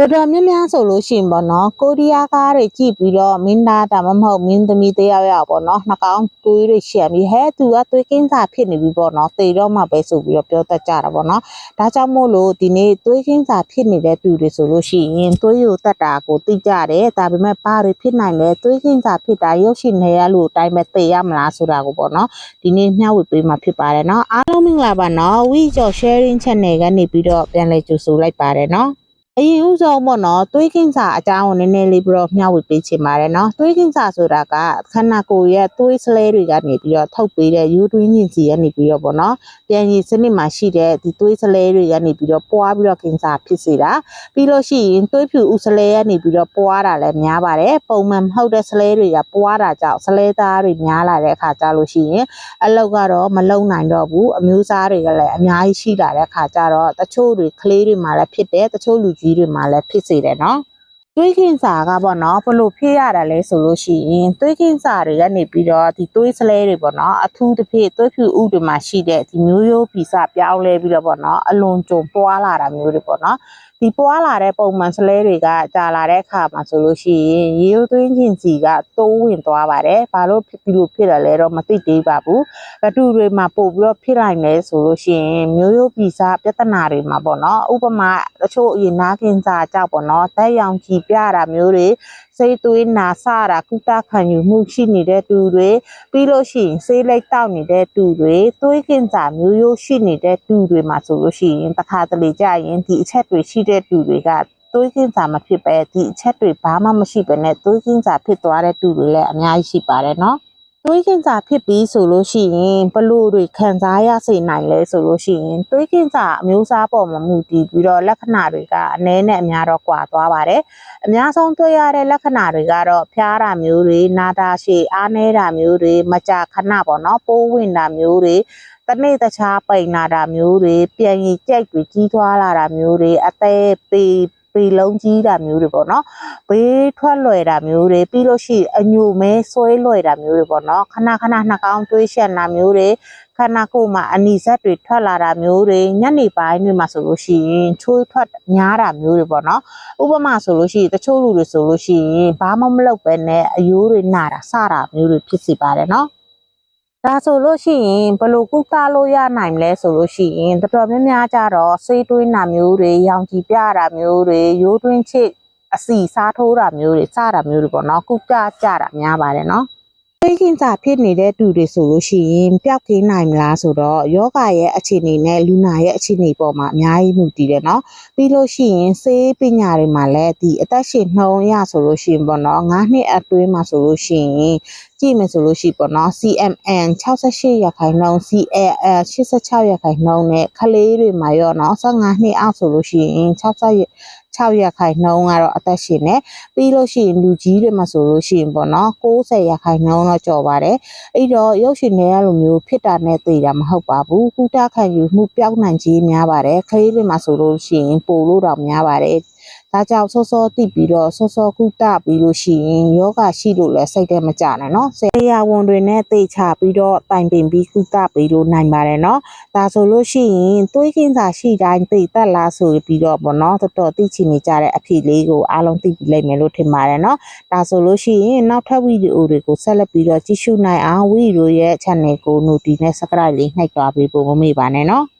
တော်တော်များများဆိုလို့ရှိရင်ပေါ့နော်ကိုရီးယားကားတွေကြည့်ပြီးတော့မင်းသားဒါမှမဟုတ်မင်းသမီးတယောက်ယောက်ပေါ့နော်နှကောင်းတွေးတွေရှံပြီးဟဲသူကသွေးကင်းစာဖြစ်နေပြီပေါ့နော်တေတော့မှပဲဆိုပြီးတော့ပြောတတ်ကြတာပေါ့နော်ဒါကြောင့်မို့လို့ဒီနေ့သွေးကင်းစာဖြစ်နေတဲ့သူတွေဆိုလို့ရှိရင်သွေးကိုတတ်တာကိုသိကြတယ်ဒါပေမဲ့ဘာတွေဖြစ်နိုင်လဲသွေးကင်းစာဖြစ်တာရုပ်ရှင်နေရလို့အတိုင်းပဲသိရမလားဆိုတာကိုပေါ့နော်ဒီနေ့မျှဝေပေးမှာဖြစ်ပါတယ်နော်အားလုံးမင်္ဂလာပါနော် we job sharing channel ကနေပြီးတော့ပြန်လည်ကြိုဆိုလိုက်ပါတယ်နော် အရင်ဦးဆုံးပေါ့နော်သွေးကင်းစာအကြောင်းကိုနည်းနည်းလေးပြီးတော့မျှဝေပေးချင်ပါတယ်နော်သွေးကင်းစာဆိုတာကခန္ဓာကိုယ်ရဲ့သွေးစလဲတွေကနေပြီးတော့ထုတ်ပေးတဲ့ယူတွင်းညင်စီကနေပြီးတော့ပေါ့နော်ပြန်ရည်စနစ်မှာရှိတဲ့ဒီသွေးစလဲတွေကနေပြီးတော့ပွားပြီးတော့ကင်းစာဖြစ်စေတာပြီးလို့ရှိရင်သွေးဖြူဥစလဲကနေပြီးတော့ပွားတာလည်းများပါတယ်ပုံမှန်မဟုတ်တဲ့စလဲတွေကပွားတာကြောင့်စလဲသားတွေများလာတဲ့အခါကျလို့ရှိရင်အလောက်ကတော့မလုံနိုင်တော့ဘူးအမျိုးအစားတွေကလည်းအများကြီးရှိလာတဲ့အခါကျတော့တချို့တွေကလေးတွေမှာလည်းဖြစ်တယ်တချို့လူကြီးတွေမှာလည်းဖြစ်စေတယ်နော်သွေးကင်စာကပေါ့နော်ဘလို့ဖြစ်ရတာလဲဆိုလို့ရှိရင်သွေးကင်စာတွေကနေပြီးတော့ဒီသွေးစလဲတွေပေါ့နော်အထူးသဖြင့်သွေးဖြူဥတွေမှာရှိတဲ့ဒီမျိုးရိုးဗီဇပြောင်းလဲပြီးတော့ပေါ့နော်အလွန်ကြုံပွားလာတာမျိုးတွေပေါ့နော် ဒီပွားလာတဲ့ပုံမှန်စလဲတွေကကြာလာတဲ့အခါမှာဆိုလို့ရှိရင်ရေရိုးသွင်းခြင်းစီကတိုးဝင်သွားပါတယ်ဘာလို့ဖြစ်ပြီးလို့ဖြစ်တယ်လဲတော့မသိသေးပါဘူးဘတူတွေမှာပို့ပြီးတော့ဖြစ်လိုက်လဲဆိုလို့ရှိရင်မျိုးရိုးဗီဇပြဿနာတွေမှာပေါ့နော်ဥပမာတချို့အရင်နားကင်စာကြောက်ပေါ့နော်တက်ရောင်ကြည်ပြတာမျိုးတွေ စိတ်သွေးနာဆတာကုသခံယူမှုရှိနေတဲ့သူတွေပြီးလို့ရှိရင်ဆေးလိပ်တောက်နေတဲ့သူတွေသွေးကင်စာမျိုးရိုးရှိနေတဲ့သူတွေမှာဆိုလို့ရှိရင်တစ်ခါတလေကြာရင်ဒီအချက်တွေရှိတဲ့သူတွေကသွေးကင်စာမဖြစ်ပဲဒီအချက်တွေဘာမှမရှိပဲနဲ့သွေးကင်စာဖြစ်သွားတဲ့သူတွေလည်းအများကြီးရှိပါတယ်နော် သွေးကင်စာဖြစ်ပြီးဆိုလို့ရှိရင်ဘလို့တွေခံစားရစေနိုင်လဲဆိုလို့ရှိရင်သွေးကင်စာအမျိုးအစားပေါ်မှာမူတည်ပြီးတော့လက္ခဏာတွေကအနည်းနဲ့အများတော့ကွာသွားပါတယ်အများဆုံးတွေ့ရတဲ့လက္ခဏာတွေကတော့ဖျားတာမျိုးတွေနာတာရှည်အားနည်းတာမျိုးတွေမကြာခဏပေါ့နော်ပိုးဝင်တာမျိုးတွေတနေ့တခြားပိန်လာတာမျိုးတွေပြန်ရည်ကြိုက်တွေကြီးထွားလာတာမျိုးတွေအသေးပေ ပေလုံးကြီးတာမျိုးတွေပေါ့နော်ဘေးထွက်လွယ်တာမျိုးတွေပြီးလို့ရှိရင်အညိုမဲဆွဲလွယ်တာမျိုးတွေပေါ့နော်ခဏခဏနှာခေါင်းတွေးရှက်တာမျိုးတွေခန္ဓာကိုယ်မှာအနီစက်တွေထွက်လာတာမျိုးတွေညနေပိုင်းတွေမှာဆိုလို့ရှိရင်ချိုးထွက်များတာမျိုးတွေပေါ့နော်ဥပမာဆိုလို့ရှိရင်တချို့လူတွေဆိုလို့ရှိရင်ဘာမှမလုပ်ပဲနဲ့အယိုးတွေနာတာစတာမျိုးတွေဖြစ်စီပါတယ်နော် ဒါဆိုလို့ရှိရင်ဘယ်လိုကုသလို့ရနိုင်မလဲဆိုလို့ရှိရင်တော်တော်များများကြတော့ဆေးတွင်းတာမျိုးတွေရောင်ကြည်ပြတာမျိုးတွေရိုးတွင်းချစ်အစီစားထိုးတာမျိုးတွေစတာမျိုးတွေပေါ့နော်ကုသကြတာများပါတယ်နော်သိကင်စာဖြစ်နေတဲ့သူတွေဆိုလို့ရှိရင်ပျောက်ကင်းနိုင်မလားဆိုတော့ယောဂရဲ့အခြေအနေနဲ့လူနာရဲ့အခြေအနေပေါ်မှာအများကြီးမူတည်တယ်နော်ပြီးလို့ရှိရင်ဆေးပညာတွေမှာလည်းဒီအသက်ရှင်နှုံးရဆိုလို့ရှိရင်ပေါ့နော်9နှစ်အတွင်းမှာဆိုလို့ရှိရင် ကြည့်မယ်ဆိုလို့ရှိပေါ့နော် CMN 68ရာခိုင်နှုန်း CAL 86ရာခိုင်နှုန်းနဲ့ခလေးတွေမှာရောနော်15နှစ်အောက်ဆိုလို့ရှိရင်60 6ရာခိုင်နှုန်းကတော့အသက်ရှင်နေပြီးလို့ရှိရင်လူကြီးတွေမှာဆိုလို့ရှိရင်ပေါ့နော်60ရာခိုင်နှုန်းတော့ကျော်ပါတယ်အဲ့တော့ရုပ်ရှင်တွေရလိုမျိုးဖြစ်တာနဲ့သိတာမဟုတ်ပါဘူးကုသခံယူမှုပျောက်နိုင်ခြင်းများပါတယ်ခလေးတွေမှာဆိုလို့ရှိရင်ပိုလို့တော့များပါတယ် ဒါကြောင့်စောစောတိပြီးတော့စောစောကုသပြီးလို့ရှိရင်ယောဂရှိလို့လည်းစိတ်ထဲမကြနဲ့နော်ဆရာဝန်တွေနဲ့သိချပြီးတော့တိုင်ပင်ပြီးကုသပြီးလို့နိုင်ပါတယ်နော်ဒါဆိုလို့ရှိရင်သွေးကင်းစာရှိတိုင်းသိတတ်လားဆိုပြီးတော့ပေါ့နော်တော်တော်သိချင်နေကြတဲ့အဖြစ်လေးကိုအားလုံးသိပြီးလိုက်မယ်လို့ထင်ပါတယ်နော်ဒါဆိုလို့ရှိရင်နောက်ထပ်ဗီဒီယိုတွေကိုဆက်လက်ပြီးတော့ကြည့်ရှုနိုင်အောင်ဝီရိုရဲ့ channel ကို notification နဲ့ subscribe လေးနှိပ်သွားပေးဖို့မမေ့ပါနဲ့နော်